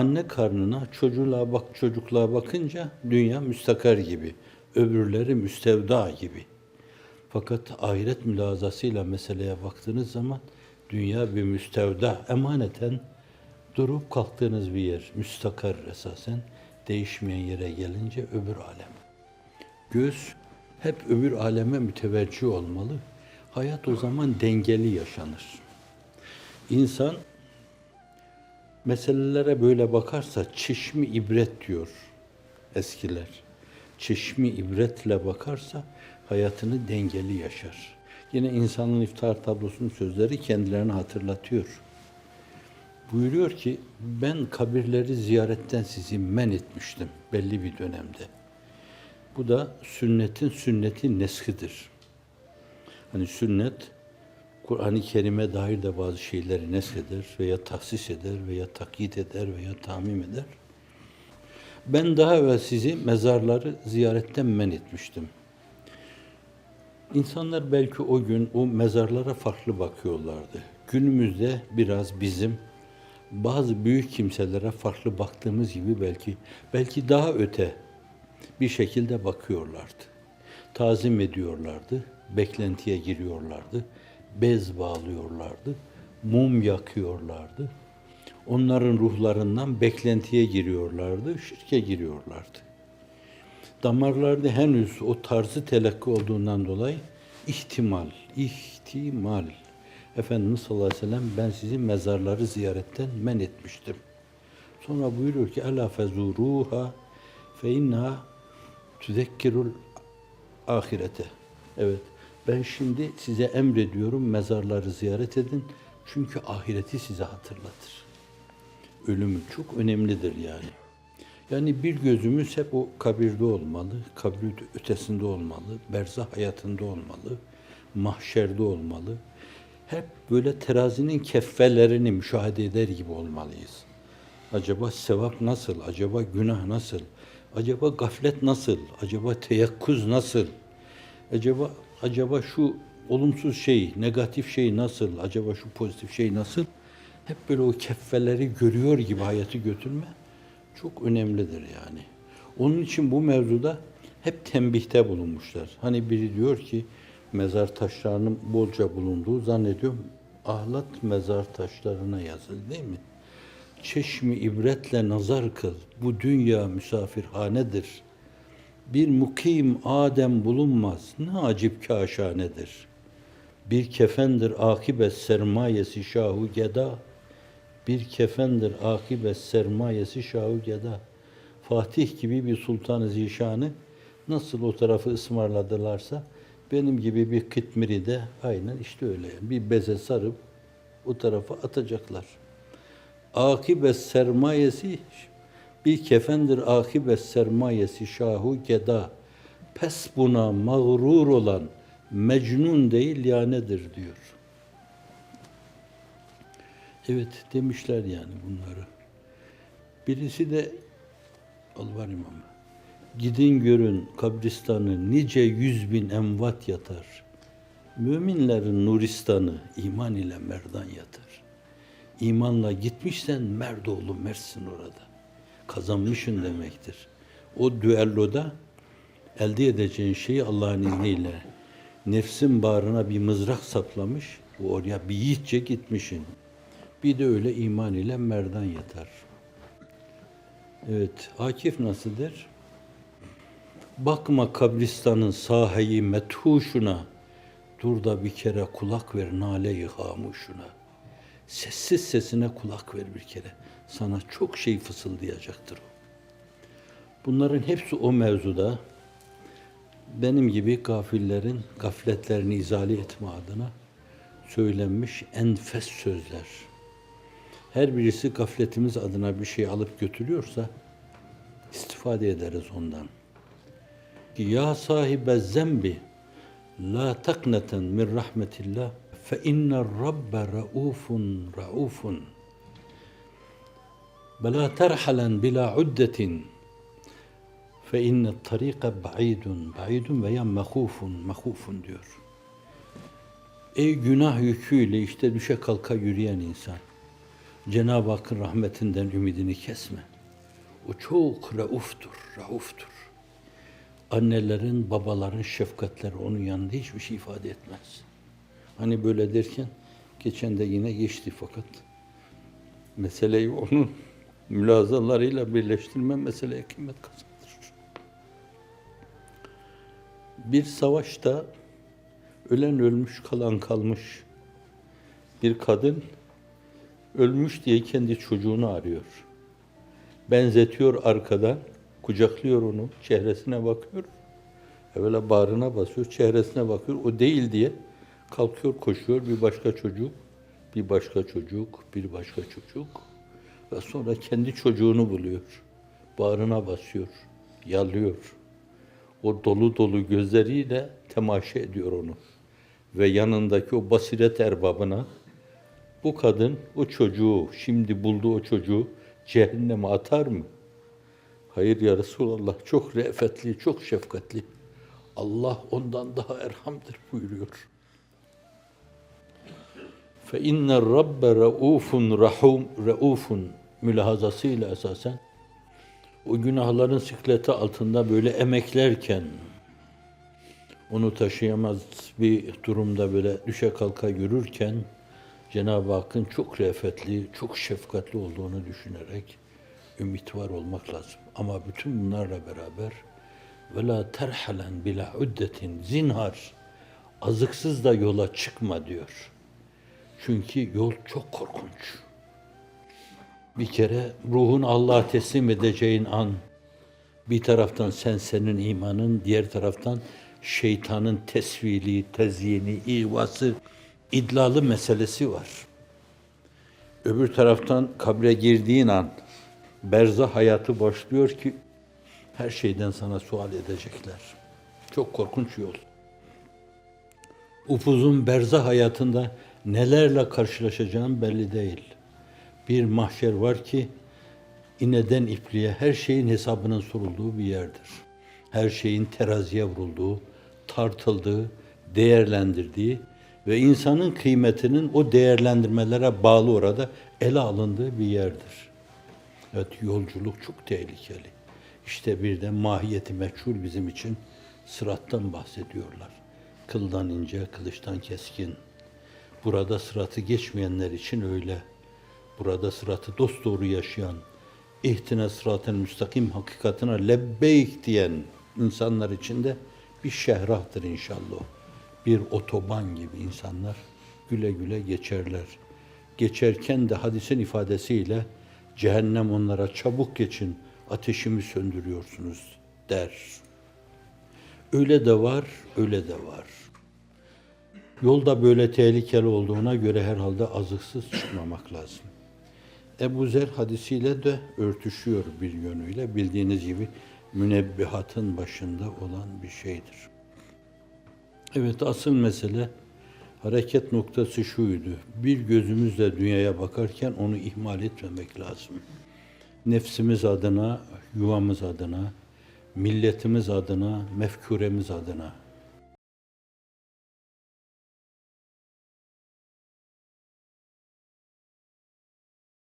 anne karnına çocuğa bak çocukluğa bakınca dünya müstakar gibi, öbürleri müstevda gibi. Fakat ahiret mülazasıyla meseleye baktığınız zaman dünya bir müstevda, emaneten durup kalktığınız bir yer, müstakar esasen, değişmeyen yere gelince öbür alem. Göz hep öbür aleme müteveccih olmalı. Hayat o zaman dengeli yaşanır. İnsan meselelere böyle bakarsa çeşmi ibret diyor eskiler. Çeşmi ibretle bakarsa hayatını dengeli yaşar. Yine insanın iftar tablosunun sözleri kendilerini hatırlatıyor. Buyuruyor ki ben kabirleri ziyaretten sizi men etmiştim belli bir dönemde. Bu da sünnetin sünneti neskidir. Hani sünnet Kur'an-ı Kerim'e dair de bazı şeyleri nesheder veya tahsis eder veya takyit eder veya tamim eder. Ben daha evvel sizi mezarları ziyaretten men etmiştim. İnsanlar belki o gün o mezarlara farklı bakıyorlardı. Günümüzde biraz bizim bazı büyük kimselere farklı baktığımız gibi belki belki daha öte bir şekilde bakıyorlardı. Tazim ediyorlardı, beklentiye giriyorlardı, bez bağlıyorlardı, mum yakıyorlardı. Onların ruhlarından beklentiye giriyorlardı, şirke giriyorlardı. Damarlarda henüz o tarzı telakki olduğundan dolayı ihtimal, ihtimal. Efendimiz sallallahu aleyhi ve sellem ben sizi mezarları ziyaretten men etmiştim. Sonra buyuruyor ki ela fezuruha fe inna tüzekkirul ahirete. Evet. Ben şimdi size emrediyorum mezarları ziyaret edin. Çünkü ahireti size hatırlatır. Ölüm çok önemlidir yani. Yani bir gözümüz hep o kabirde olmalı, kabir ötesinde olmalı, berzah hayatında olmalı, mahşerde olmalı. Hep böyle terazinin keffelerini müşahede eder gibi olmalıyız. Acaba sevap nasıl? Acaba günah nasıl? Acaba gaflet nasıl? Acaba teyakkuz nasıl? Acaba acaba şu olumsuz şey, negatif şey nasıl? Acaba şu pozitif şey nasıl? Hep böyle o keffeleri görüyor gibi hayatı götürme çok önemlidir yani. Onun için bu mevzuda hep tembihte bulunmuşlar. Hani biri diyor ki mezar taşlarının bolca bulunduğu zannediyorum ahlat mezar taşlarına yazıldı değil mi? Çeşmi ibretle nazar kıl. Bu dünya misafirhanedir. Bir mukim Adem bulunmaz. Ne acip kaşanedir. Bir kefendir akibet sermayesi şahu geda. Bir kefendir akibet sermayesi şahu geda. Fatih gibi bir sultan-ı zişanı nasıl o tarafı ısmarladılarsa benim gibi bir kıtmiri de aynen işte öyle. Bir beze sarıp o tarafa atacaklar. Akibet sermayesi bir kefendir akibet sermayesi şahu geda. Pes buna mağrur olan mecnun değil yanedir diyor. Evet demişler yani bunları. Birisi de Allah imam. Gidin görün kabristanı nice yüz bin emvat yatar. Müminlerin nuristanı iman ile merdan yatar. İmanla gitmişsen merdoğlu mersin orada. Kazanmışın demektir. O düelloda elde edeceğin şeyi Allah'ın izniyle nefsin bağrına bir mızrak saplamış, oraya bir yiğitçe gitmişin. Bir de öyle iman ile merdan yatar. Evet, Akif nasıldır? Bakma kabristanın saheyi methuşuna, dur da bir kere kulak ver nale-i hamuşuna. Sessiz sesine kulak ver bir kere. Sana çok şey fısıldayacaktır o. Bunların hepsi o mevzuda benim gibi gafillerin gafletlerini izale etme adına söylenmiş enfes sözler. Her birisi gafletimiz adına bir şey alıp götürüyorsa istifade ederiz ondan. Ya sahibe zembi la takneten min rahmetillah fe inne rabbe raufun raufun la terhalen bila uddetin fe inne tarika ba'idun ba'idun veya mehufun diyor. Ey günah yüküyle işte düşe kalka yürüyen insan. Cenab-ı Hakk'ın rahmetinden ümidini kesme. O çok rauftur, rauftur. Annelerin, babaların şefkatleri onun yanında hiçbir şey ifade etmez. Hani böyle derken geçen de yine geçti fakat meseleyi onun mülazalarıyla birleştirme meseleye kıymet kazandırır. Bir savaşta ölen ölmüş, kalan kalmış bir kadın ölmüş diye kendi çocuğunu arıyor. Benzetiyor arkadan, kucaklıyor onu, çehresine bakıyor. Evvela bağrına basıyor, çehresine bakıyor. O değil diye kalkıyor, koşuyor. Bir başka çocuk, bir başka çocuk, bir başka çocuk. Ve sonra kendi çocuğunu buluyor. Bağrına basıyor, yalıyor. O dolu dolu gözleriyle temaşa ediyor onu. Ve yanındaki o basiret erbabına bu kadın o çocuğu, şimdi bulduğu o çocuğu cehenneme atar mı? Hayır ya Resulallah çok re'fetli, çok şefkatli. Allah ondan daha erhamdır buyuruyor. Fe inne rabbe raufun rahum raufun mülahazasıyla esasen o günahların sikleti altında böyle emeklerken onu taşıyamaz bir durumda böyle düşe kalka yürürken Cenab-ı Hakk'ın çok re'fetli, çok şefkatli olduğunu düşünerek ümit var olmak lazım. Ama bütün bunlarla beraber ve la terhalen bila uddetin zinhar azıksız da yola çıkma diyor. Çünkü yol çok korkunç. Bir kere ruhun Allah'a teslim edeceğin an bir taraftan sen senin imanın, diğer taraftan şeytanın tesvili, tezyini, ihvası, idlalı meselesi var. Öbür taraftan kabre girdiğin an berzah hayatı başlıyor ki her şeyden sana sual edecekler. Çok korkunç yol. Upuzun berzah hayatında nelerle karşılaşacağın belli değil. Bir mahşer var ki ineden ipliğe her şeyin hesabının sorulduğu bir yerdir. Her şeyin teraziye vurulduğu, tartıldığı, değerlendirdiği ve insanın kıymetinin o değerlendirmelere bağlı orada ele alındığı bir yerdir. Evet yolculuk çok tehlikeli. İşte bir de mahiyeti meçhul bizim için sırattan bahsediyorlar. Kıldan ince, kılıçtan keskin. Burada sıratı geçmeyenler için öyle. Burada sıratı dosdoğru yaşayan, ihtine sıratın müstakim hakikatine lebbeyk diyen insanlar için de bir şehrahtır inşallah. Bir otoban gibi insanlar güle güle geçerler. Geçerken de hadisin ifadesiyle cehennem onlara çabuk geçin ateşimi söndürüyorsunuz der. Öyle de var, öyle de var. Yolda böyle tehlikeli olduğuna göre herhalde azıksız çıkmamak lazım. Ebu Zer hadisiyle de örtüşüyor bir yönüyle. Bildiğiniz gibi münebbihatın başında olan bir şeydir. Evet asıl mesele hareket noktası şuydu. Bir gözümüzle dünyaya bakarken onu ihmal etmemek lazım. Nefsimiz adına, yuvamız adına, milletimiz adına, mefkuremiz adına